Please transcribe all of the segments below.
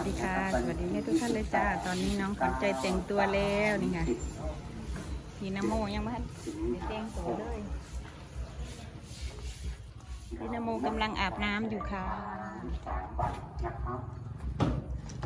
วัสดีค่ะ สวัสดีแม่ทุกท่านเลยจ้า ตอนนี้น้องขวัญใจแต่งตัวแล้วนี่ค่ะพี่นโมยังไม่ทันได้แต่งตัวเลยพี่นโมกำลังอาบน้ำอยู่ค่ะสามวันนะครับ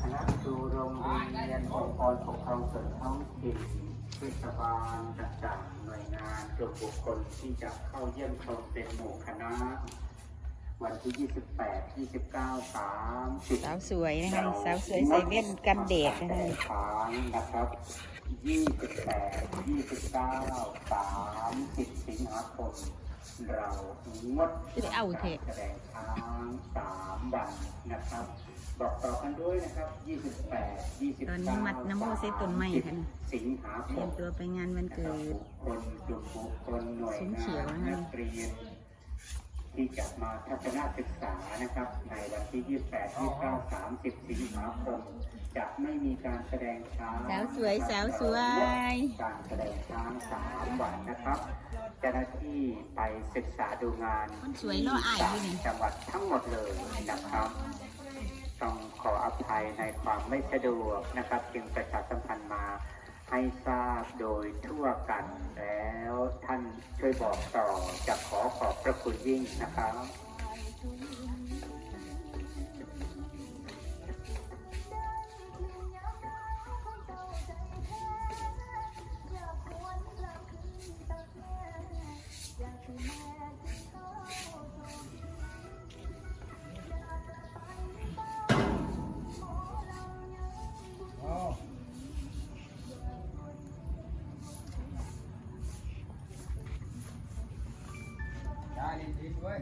คณะครูโรงเรียนองค์กรปกครองส่วนท้องถิ่นเทศบาลต่างๆหน่วยงานกลุ่มบุคคลที่จะเข้าเยี่ยมชมเป็นหมู่คณะ วันที่28 29 30สาวสวยนะคะสาวสวยใส่แว่นกันแดดนะคะค้างนะครับ28 29 30สิงหาคมเรางดจะได้เอาเถอะแสดงช้างสามวันนะครับ บอกต่อกันด้วยนะครับ28 29ตอนนี้มัดน้ำโมใส่ต้นไม้ค่ะนี่สิงหาเตครียมมตัวไปงานวันเกิดคนกลุ่มบุคคลหน่วยซุ้มเขีงายวนะนนักเรียน ที่จะมาทัศนศึกษานะครับ ในวันที่ 28 29 30 สิงหาคมจะไม่มีการแสดงช้างสาวสวยสาวสวย การแสดงช้างสามวันนะครับเจ้าหน้าที่ไปศึกษาดูงานคนสวยเนาะอ้ายอยู่นี่ จังหวัดทั้งหมดเลยนะครับ ต้องขออภัยในความไม่สะดวกนะครับ จึงประชาสัมพันธ์มา ให้ทราบโดยทั่วกันแล้วท่านช่วยบอกต่อจะขอขอบพระคุณยิ่งนะครับ ได้ดีด้วย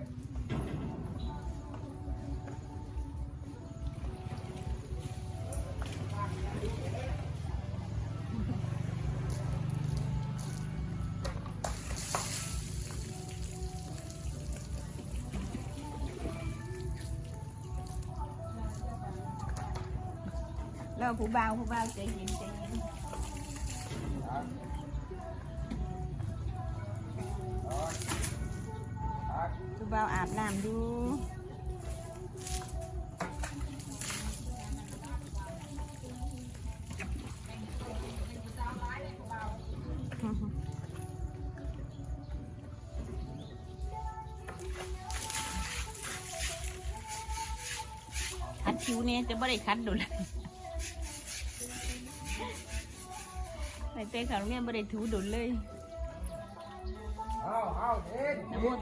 แล้ว ผู้บ่าวผู้บ่าวใจเบาอาบน้ำดูคัดคิ้วเนี่ยจะไม่ได้คัดดูเลยใส่เต้ขาโรงเรียไม่ได้ถูดุลเลย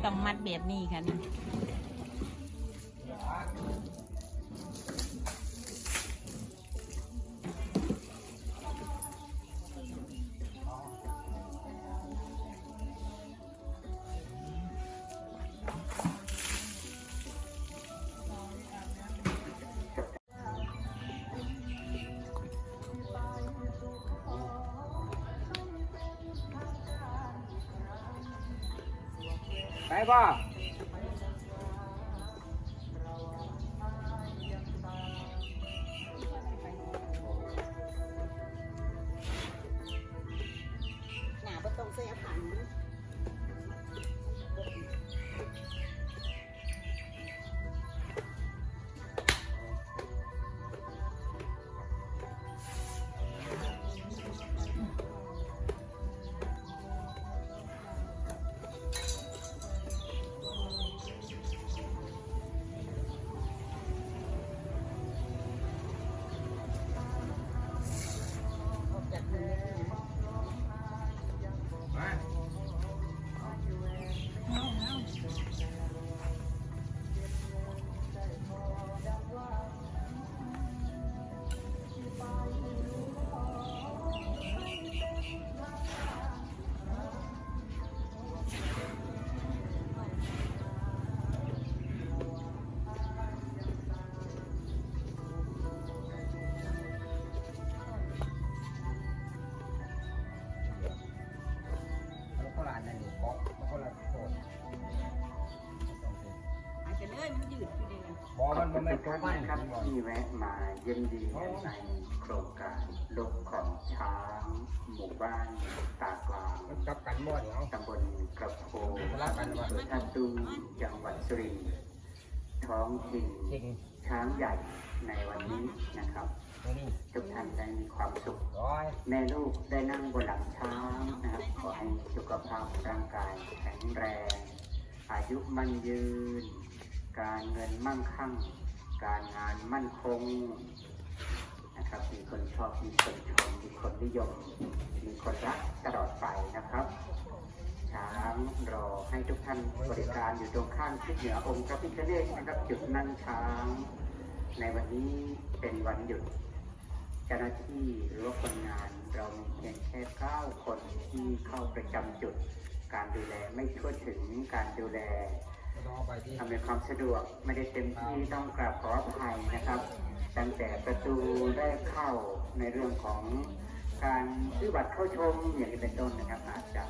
ต้องมัดแบบนี้ค่ะนี่ ไป อมันมันไม่ทุกมัท่านครับที่แวะมาเยี่ยมเยียนในโครงการลกของช้างหมู่บ้านตากลางกับกันบ่เดี๋ยวตำบลกระโพงกันว่าอำเภอท่าตูจังหวัดสุรินทร์ท้องถิ่นช้างใหญ่ในวันนี้นะครับทุกท่านได้มีความสุขแม่ลูกได้นั่งบนหลังช้างนะครับขอให้สุขภาพร่างกายแข็งแรง อายุมั่นยืน การเงินมั่งคั่ง การงานมั่นคงนะครับ มีคนชอบ มีคนชม มีคนนิยม มีคนรักตลอดไปนะครับ ช้างรอให้ทุกท่านบริการอยู่ตรงข้างทิศเหนือองค์พระพิฆเนศนะครับจุดนั่งช้าง ในวันนี้เป็นวันหยุดเจ้าหน้าที่หรือว่าคนงานเรามีเพียงแค่ 9 คนที่เข้าประจำจุด การดูแลไม่ทั่วถึงการดูแล องเอาไปที่อำนวยความสะดวกไม่ได้เต็มที่ต้องกราบขออภัยนะครับ ตั้งแต่ประตูแรกเข้าในเรื่องของการซื้อบัตรเข้าชมอย่างนี้เป็นต้นนะครับ อาจจะ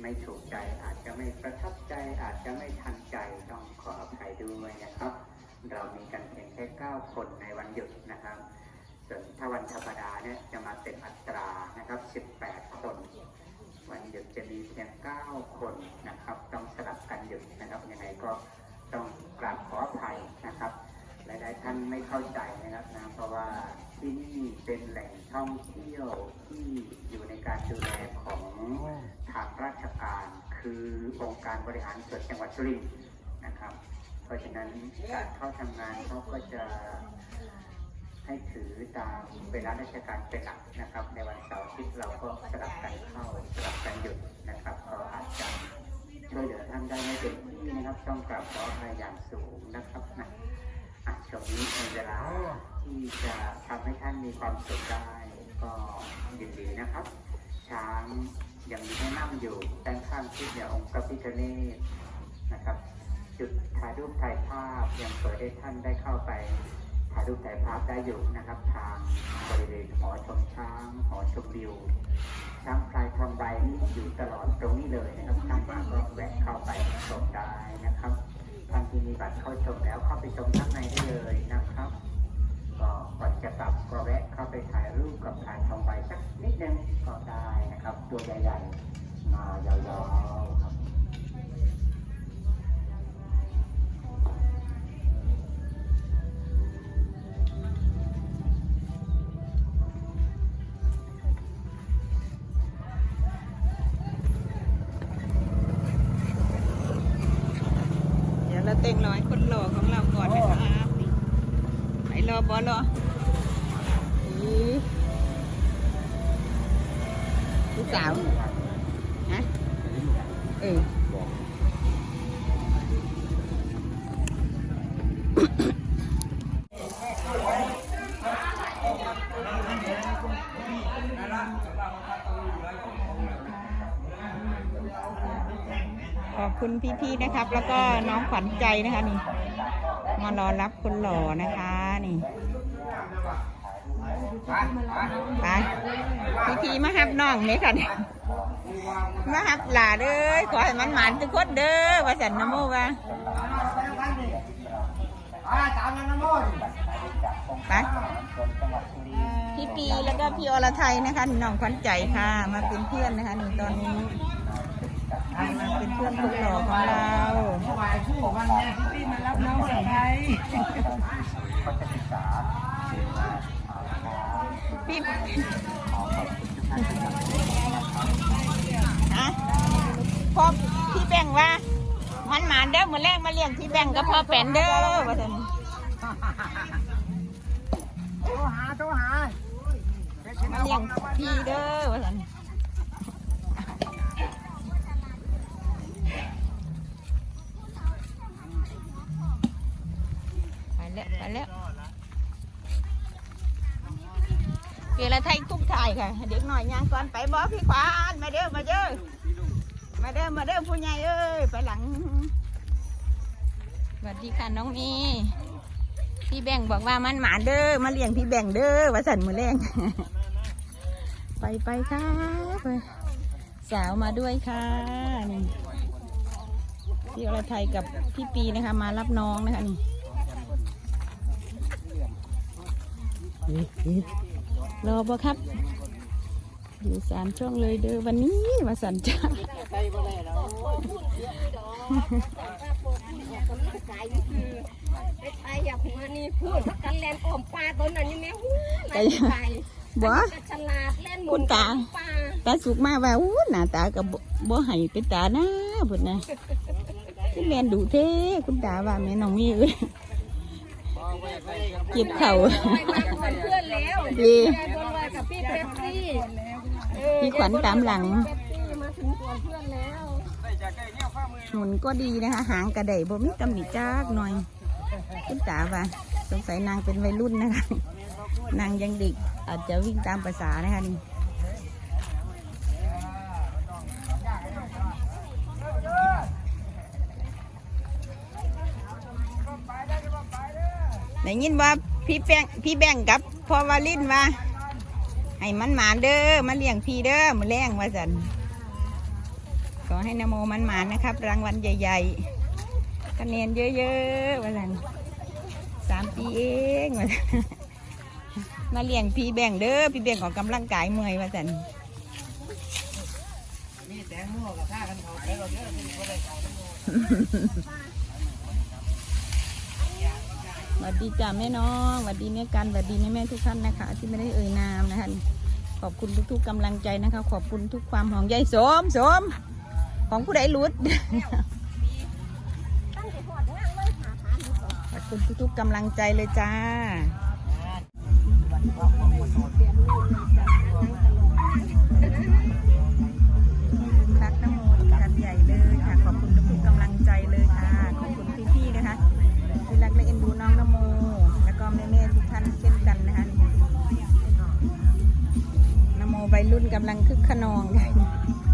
ไม่ถูกใจ อาจจะไม่ประทับใจ อาจจะไม่ทันใจต้องขออภัยด้วยนะครับ เรามีกันเพียงแค่9คนในวันหยุดนะครับส่วนถ้าวันธรรมดาเนี่ยจะมาเป็นอัตรานะครับ 18 คน วันหยุดจะมีเพียง 9 คนนะครับ ต้องสลับกันหยุดนะครับ ยังไงก็ต้องกราบขออภัยนะครับ หลายๆท่านไม่เข้าใจนะครับนะ เพราะว่าที่นี่เป็นแหล่งท่องเที่ยวที่อยู่ในการ ดูแลของทางราชการ คือองค์การบริหารส่วนจังหวัดสุรินทร์นะครับ เพราะฉะนั้นการเข้าทำงานเขาก็จะให้ถือตามเวลาราชการเป็นหลักนะครับ ในวันเสาร์อาทิตย์เราก็สลับกันเข้าสลับกันหยุดนะครับก็อาจจะช่วยเหลือท่านได้ไม่เต็มที่นะครับต้องกราบขออภัยอย่างสูงนะครับนะอะช่วงนี้เป็นเวลาที่จะทำให้ท่านมีความสุขได้ก็ยินดีนะครับ ช้างยังมีให้นั่งอยู่ด้านข้างที่เหนือองค์พระพิฆเนศนะครับ จุดถ่ายรูปถ่ายภาพยังเปิดให้ท่านได้เข้าไปถ่ายรูปถ่ายภาพได้อยู่นะครับ ทางบริเวณหอชมช้างหอชมวิวช้างพลายทองใบนี่อยู่ตลอดตรงนี้เลยนะครับท่านมาก็แวะเข้าไปชมได้นะครับท่านที่มีบัตรเข้าชมแล้วเข้าไปชมข้างในได้เลยนะครับ ก็ก่อนจะกลับก็แวะเข้าไปถ่ายรูปกับพลายทองใบสักนิดนึงก็ได้นะครับ ตัวใหญ่ๆมายาวๆครับเดี๋ยวเราเต็งรอให้คนรอของเราก่อนนะครับไป รอบอรอลูกสาวฮะเออขอบคุณพี่ๆนะครับ แล้วก็น้องขวัญใจนะคะนี่มารอรับคนหล่อนะคะ นี่ไปไปไปพี่ๆมาฮับน้องเนี่ยค่ะนี่มาฮับหลาเด้อขอให้มันหมานทุกคนเด้อว่าสันนะโมว่าไปตามนั้นนะโมดไปพี่ปีแล้วก็พี่อรไทยนะคะนี่น้องขวัญใจค่ะ มาเป็นเพื่อนนะคะนี่ตอนนี้มาเป็นเพื่อนคนหล่อของเราถวายคู่วันเนี่ยพี่พี่มารับน้องสังไทย พี่ฮะพ่อพี่แบ่งว่า มันหมานเด้อมือแรกมาเลี้ยงพี่แบ่งก็พ่อแปนเด้อว่าท่านโทรหาโทรหามาเลี้ยงพี่เด้อว่าท่านไปแล้วไปแล้ว เกลไทยคุ้มถ่ายค่ะ เด็กหน่อยย่างก่อนไปบอพี่ควานมาเด้อมาเด้อมาเด้อมาเด้อผู้ใหญ่เอ้ยไปหลังสวัสดีค่ะน้องมีพี่แบ่งบอกว่ามันหมาเด้อมาเลี้ยงพี่แบ่งเด้อว่าสันมือแรงไปไปค่ะสาวมาด้วยค่ะนี่พี่อรไทยกับพี่ปีนะคะ มารับน้องนะคะนี่นี่ รอบ่ครับ อยู่สามช่องเลยเด้อวันนี้มาสันจ้าไอ้ไทยอยากมานี่พูดกันแลนออมปลาตัวนั้นยังแม่หูก็ยังบ่จะฉลาดเล่นหมุคุณตาตาสุกมาว่าอู้หน้าตากับบ่ให้เป็นตาหน้าพุ่นนะคุณแม่นดูเท่คุณตาว่าแม่น้องมีเอ้ย เก็บเข่าไปมาก่อนเพื่อนแล้วดียายบนลอยกับพี่เป๊ปซี่เออพี่ขวัญตามหลังเป๊ปซี่มาถึงก่อนเพื่อนแล้วหุ่นก็ดีนะคะ หางกระไดบ่มีตำหนิจักหน่อยคุณตาว่าสงสัยนางเป็นวัยรุ่นนะคะ นางยังเด็กอาจจะวิ่งตามภาษานะคะนี่ ได้ยินว่าพี่แป้งพี่แบงกับพ่อวาลินว่าให้มันหมานเด้อมาเลี้ยงพี่เด้อมาแรงว่าสันขอให้นโมมันหมานนะครับ รางวัลใหญ่ๆคะแนนเยอะๆว่าสันสามปีเองว่ามาเลี้ยงพี่แบ่งเด้อพี่แบ่งของกำลังกายเมื่อยว่าสันมีแตงโมกับข้ากันเขาเราเยอะที่เขาได้เขา สวัสดีจ้าแม่น้องสวัสดีแม่กันสวัสดีแม่แม่ทุกท่านนะคะ ที่ไม่ได้เอ่ยนามนะคะ ขอบคุณทุกๆกำลังใจนะคะ ขอบคุณทุกความห่วงใยสมสมของผู้ใดรุดขอบคุณทุกๆกำลังใจเลยจ้า รุ่นกำลังคึกขนองพี่ปี